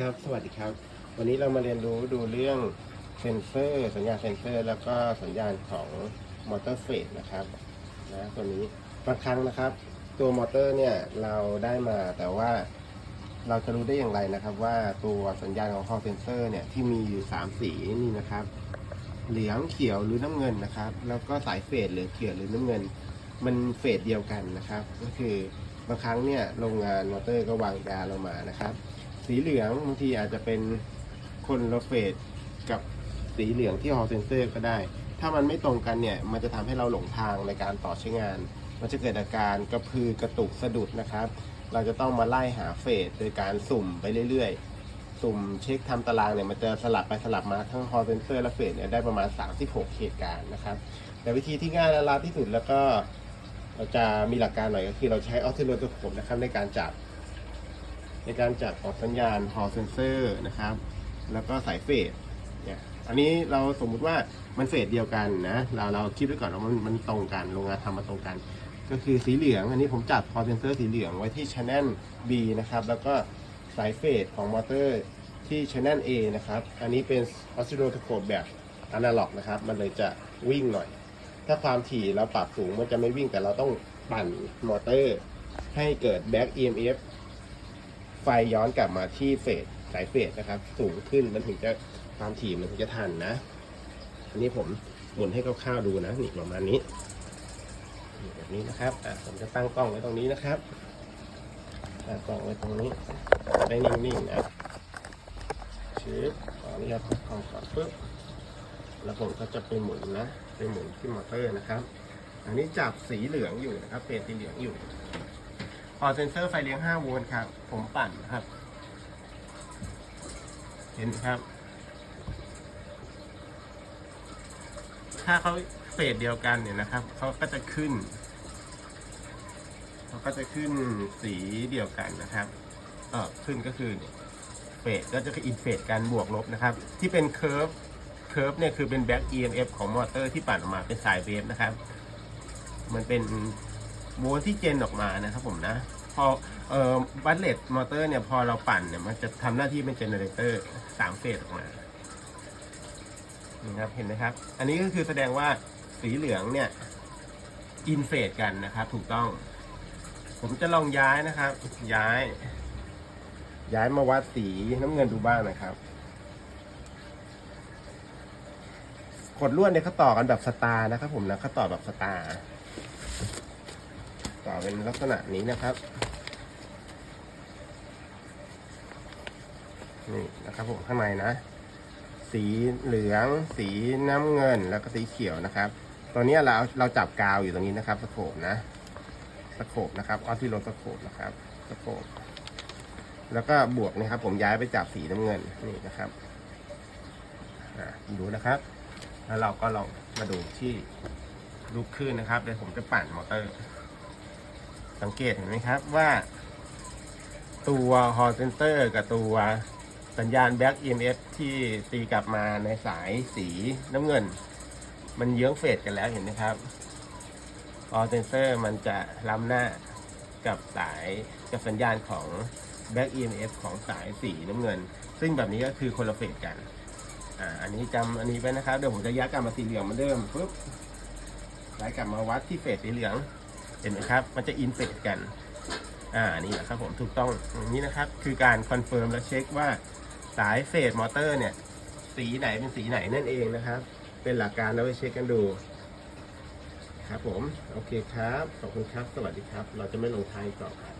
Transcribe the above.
ครับ สวัสดีครับ วันนี้เรามาเรียนรู้ดูเรื่องเซนเซอร์ สัญญาณเซนเซอร์ แล้วก็สัญญาณของมอเตอร์เฟสนะครับนะตัวนี้บางครั้งนะครับ ตัวมอเตอร์เนี่ยเราได้มาแต่ว่าเราจะรู้ได้อย่างไรนะครับ ว่าตัวสัญญาณของคอเซนเซอร์เนี่ยที่มีอยู่ 3 สีนี่นะครับ เหลืองเขียวหรือน้ำเงินนะครับ แล้วก็สายเฟสเหลืองเขียวหรือน้ำเงิน มันเฟสเดียวกันนะครับ ก็คือบางครั้งเนี่ยโรงงานมอเตอร์ก็วางยาลงมานะครับ สีเหลืองบางทีอาจจะเป็นคนละเฟสกับสีเหลืองที่ฮอลเซนเซอร์ก็ได้ ถ้ามันไม่ตรงกันเนี่ย มันจะทำให้เราหลงทางในการต่อใช้งาน มันจะเกิดอาการกระพือกระตุกสะดุดนะครับ เราจะต้องมาไล่หาเฟสโดยการสุ่มไปเรื่อยๆ สุ่มเช็คทำตารางเนี่ย มันจะสลับไปสลับมาทั้งฮอลเซนเซอร์และเฟสเนี่ยได้ประมาณ 36เหตุการณ์นะครับ แต่วิธีที่ง่ายและลาที่สุดแล้วก็เราจะมีหลักการหน่อยก็คือเราใช้ออสซิลโลสโคปนะครับในการจับ ในการจัดออกสัญญาณ Hall Sensor นะครับ แล้วก็สายเฟสเนี่ยอันนี้เราสมมุติว่ามันเฟสเดียวกันนะเราเราคิดไว้ก่อนว่ามันมันตรงกันโรงงานทำมาตรงกัน ก็คือสีเหลืองอันนี้ผมจัด Hall Sensor สีเหลืองไว้ที่ Channel B นะครับแล้วก็สายเฟสของมอเตอร์ที่ Channel A นะครับ อันนี้เป็น Oscilloscope แบบ Analog นะครับ มันเลยจะวิ่งหน่อย ถ้าความถี่เราปรับสูงมันจะไม่วิ่งแต่เราต้องปั่นมอเตอร์ ให้เกิด back EMF ไฟย้อนกลับมาที่เฟสสายเฟสนะครับ สูงขึ้นมันถึงจะความถี่มันถึงจะทันนะ อันนี้ผมหมุนให้คร่าวๆดูนะนี่ประมาณนี้แบบนี้นะครับอะผมจะตั้งกล้องไว้ตรงนี้นะครับตั้งกล้องไว้ตรงนี้ได้นิ่งๆนะชืบขออนุญาตตั้งกล้องก่อนปึ๊บแล้วผมก็จะไปหมุนนะไปหมุนที่มอเตอร์นะครับ อันนี้จับสีเหลืองอยู่นะครับเฟสสีเหลืองอยู่ พอเซนเซอร์ไฟเลี้ยง 5 โวลต์ครับ ผมปั่นครับ เห็นครับ ถ้าเขาเฟสเดียวกันเนี่ยนะครับ เขาก็จะขึ้น เขาก็จะขึ้นสีเดียวกันนะครับ เออขึ้นก็คือเฟสก็จะอินเฟสกันบวกลบนะครับ ที่เป็นเคอร์ฟเคอร์ฟเนี่ยคือเป็นแบ็ก EMF ของมอเตอร์ที่ปั่นออกมาเป็นสายเวฟนะครับ มันเป็น โวลต์ที่เจนออกมานะครับผมนะ พอเอ่อบัตเลตมอเตอร์เนี่ยพอเราปั่นเนี่ยมันจะทำหน้าที่เป็นเจเนเรเตอร์สามเฟสออกมานี่ครับเห็นไหมครับ อันนี้ก็คือแสดงว่าสีเหลืองเนี่ยอินเฟสกันนะครับ ถูกต้อง ผมจะลองย้ายนะครับ ย้าย ย้ายมาวัดสีน้ำเงินดูบ้างนะครับขดลวดเนี่ยเขาต่อกันแบบสตาร์นะครับผมนะเขาต่อแบบสตาร์ ต่อเป็นลักษณะนี้นะครับนี่นะครับผมข้างในนะ สีเหลือง สีน้ำเงินแล้วก็สีเขียวนะครับตัวนี้เราเราจับกาวอยู่ตรงนี้นะครับสโคปนะสโคปนะครับออสซิโลสโคปนะครับสโคปแล้วก็บวกนะครับ ผมย้ายไปจับสีน้ำเงินนี่นะครับดูนะครับ แล้วเราก็ลองมาดูที่ลูกคลื่นนะครับเดี๋ยวผมจะปั่นมอเตอร์ สังเกตเห็นไหมครับว่า ตัวฮอ l เซนเตอร์กับตัวสัญญาณ Back EMF ที่ตีกลับมาในสายสีน้ำเงิน มันเยื้องเฟสกันแล้วเห็นไหมครับฮอ l เซนเตอร์มันจะล้ำหน้ากับสายกับสัญญาณของ Back EMF ของสายสีน้ำเงิน ซึ่งแบบนี้ก็คือคนละเฟสกันอ่าอันนี้จำอันนี้ไว้นะครับเดี๋ยวผมจะย้ายกลับมาสีเหลืองเหมือนเดิมปุ๊บย้ายกลับมาวัดที่เฟสสีเหลือง เห็นไหมครับ มันจะอินเฟกกัน อ่า นี่แหละครับผม ถูกต้องอย่างนี้นะครับ คือการคอนเฟิร์มและเช็คว่าสายเฟสมอเตอร์เนี่ย สีไหนเป็นสีไหนนั่นเองนะครับ เป็นหลักการเราไปเช็คกันดู ครับผม โอเคครับ ขอบคุณครับ สวัสดีครับ เราจะไม่ลงท้ายต่อครับ